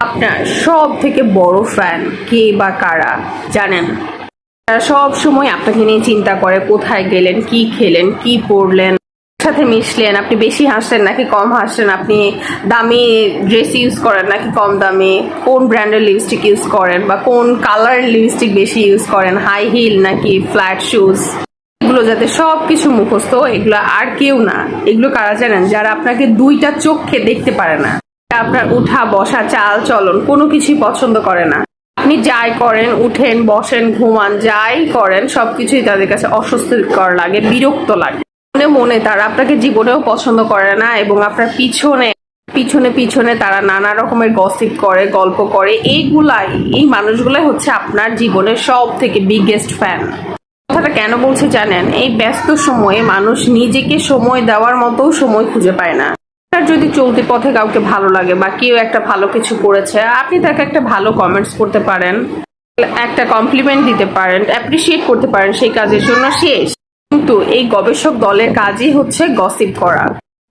আপনার সব থেকে বড় ফ্যান কে বা কারা জানেন? তারা সব সময় আপনাকে নিয়ে চিন্তা করে, কোথায় গেলেন, কি খেলেন, কি পরলেন কার সাথে মিশলেন, আপনি বেশি হাসলেন নাকি কম হাসলেন, আপনি দামি ড্রেস ইউজ করেন নাকি কম দামি, কোন ব্র্যান্ডের লিপস্টিক ইউজ করেন বা কোন কালারের লিপস্টিক বেশি ইউজ করেন হাই হিল নাকি ফ্ল্যাট শুজ এগুলো যাতে সব কিছু মুখস্থ, এগুলো আর কেউ না। এগুলো কারা জানেন? যারা আপনাকে দুইটা চোখে দেখতে পারে না। আপনার উঠা, বসা, চাল, চলন, কোনো কিছুই পছন্দ করে না। আপনি যাই করেন, উঠেন, বসেন, ঘুমান, যাই করেন, সবকিছুই তাদের কাছে অস্বস্তিকর লাগে, বিরক্ত লাগে। মনে মনে তারা আপনাকে জীবনেও পছন্দ করে না এবং আপনার পিছনে পিছনে পিছনে তারা নানা রকমের গসিপ করে, গল্প করে। এইগুলাই, এই মানুষগুলাই হচ্ছে আপনার জীবনের সব থেকে বিগেস্ট ফ্যান কথাটা কেন বলছে জানেন? এই ব্যস্ত সময়ে মানুষ নিজেকে সময় দেওয়ার মতো সময় খুঁজে পায় না। আপনার যদি চলতি পথে কাউকে ভালো লাগে বা কেউ একটা ভালো কিছু করেছে, আপনি তাকে একটা ভালো কমেন্টস করতে পারেন, একটা কমপ্লিমেন্ট দিতে পারেন অ্যাপ্রিসিয়েট করতে পারেন সেই কাজের জন্য শেষ। কিন্তু এই গবেষক দলের কাজই হচ্ছে গসিপ করা।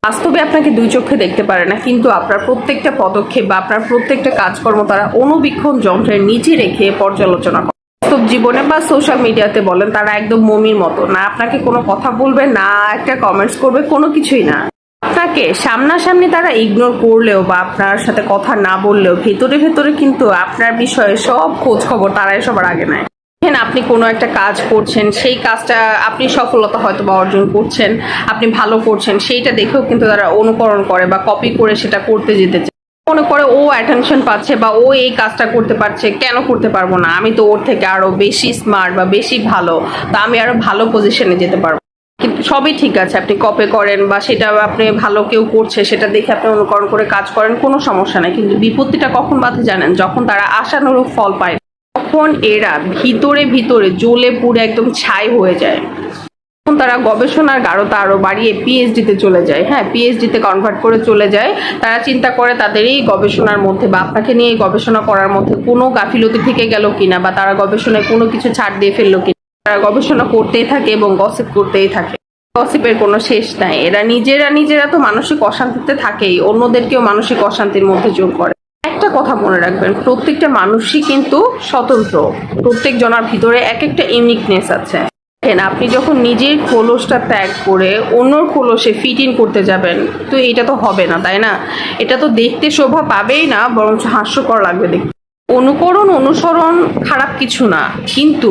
বাস্তবে আপনাকে দুই চোখে দেখতে পারে না, কিন্তু আপনার প্রত্যেকটা পদক্ষেপ বা আপনার প্রত্যেকটা কাজকর্ম তারা অনুবীক্ষণ যন্ত্রের নিচে রেখে পর্যালোচনা করে। বাস্তব জীবনে বা সোশ্যাল মিডিয়াতে বলেন, তারা একদম মমির মতো না। আপনাকে কোনো কথা বলবে না, একটা কমেন্টস করবে, কোনো কিছুই না। আপনাকে সামনাসামনি তারা ইগনোর করলেও বা আপনার সাথে কথা না বললেও ভেতরে ভেতরে কিন্তু আপনার বিষয়ে সব খোঁজ খবর তারাই সবার আগে নেয়। দেখেন আপনি কোনো একটা কাজ করছেন, সেই কাজটা আপনি সফলতা হয়তো বা অর্জন করছেন, আপনি ভালো করছেন, সেইটা দেখেও কিন্তু তারা অনুকরণ করে বা কপি করে সেটা করতে যেতে চায়। মনে করে, ও অ্যাটেনশন পাচ্ছে বা ও এই কাজটা করতে পারছে, কেন করতে পারব না? আমি তো ওর থেকে আরও বেশি স্মার্ট বা বেশি ভালো তা আমি আরও ভালো পজিশনে যেতে পারব। কিন্তু সবই ঠিক আছে, আপনি কপে করেন বা সেটা আপনি ভালো কেউ করছে, সেটা দেখে আপনি অনুকরণ করে কাজ করেন, কোনো সমস্যা নাই। কিন্তু বিপত্তিটা কখন বাধে জানেন? যখন তারা আশানুরূপ ফল পায়, তখন এরা ভিতরে ভিতরে জ্বলে পুড়ে একদম ছাই হয়ে যায়। তখন তারা গবেষণার গাঢ়তা আরও বাড়িয়ে পিএইচডিতে চলে যায়। হ্যাঁ পিএইচডিতে কনভার্ট করে চলে যায়। তারা চিন্তা করে তাদের এই গবেষণার মধ্যে বা আপনাকে নিয়ে গবেষণা করার মধ্যে কোনো গাফিলতি থেকে গেল কিনা বা তারা গবেষণায় কোনো কিছু ছাড় দিয়ে ফেলল কিনা। গবেষণা করতেই থাকে এবং গসিপ করতেই থাকে। গসিপের কোনো শেষ নাই। এরা নিজেরা নিজেরা তো মানসিক অশান্তিতে থাকেই, অন্যদেরকেও মানসিক অশান্তির মধ্যে যোগ করে। একটা কথা মনে রাখবেন, প্রত্যেকটা মানুষই কিন্তু স্বতন্ত্র। প্রত্যেক জনার ভিতরে এক একটা ইউনিকনেস আছে আপনি যখন নিজের খোলসটা ত্যাগ করে অন্যর খোলসে ফিট ইন করতে যাবেন, তো এটা তো হবে না, তাই না? এটা তো দেখতে শোভা পাবেই না, বরঞ্চ হাস্যকর লাগবে দেখতে। অনুকরণ, অনুসরণ খারাপ কিছু না, কিন্তু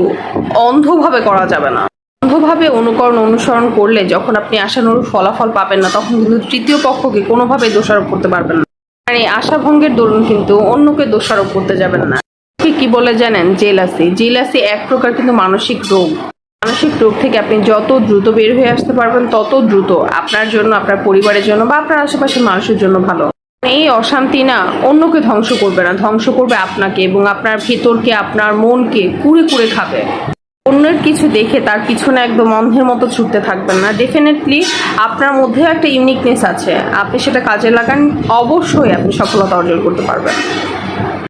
অন্ধভাবে করা যাবে না। অন্ধভাবে অনুকরণ, অনুসরণ করলে যখন আপনি আশানুরূপ ফলাফল পাবেন না, তখন কিন্তু তৃতীয় পক্ষকে কোনোভাবে দোষারোপ করতে পারবেন না। আর এই আশাভঙ্গের দরুন কিন্তু অন্যকে দোষারোপ করতে যাবেন না। কি বলে জানেন? জেলাসি। জেলাসি এক প্রকার কিন্তু মানসিক রোগ। মানসিক রোগ থেকে আপনি যত দ্রুত বের হয়ে আসতে পারবেন, তত দ্রুত আপনার জন্য, আপনার পরিবারের জন্য বা আপনার আশেপাশের মানুষের জন্য ভালো। এই অশান্তি না অন্যকে ধ্বংস করবে না। ধ্বংস করবে আপনাকে এবং আপনার ভেতরকে, আপনার মনকে কুড়ে কুড়ে খাবে। অন্যের কিছু দেখে তার পিছনে একদম অন্ধের মতো ছুটতে থাকবেন না। ডেফিনেটলি আপনার মধ্যে একটা ইউনিকনেস আছে। আপনি সেটা কাজে লাগান, অবশ্যই আপনি সফলতা অর্জন করতে পারবেন।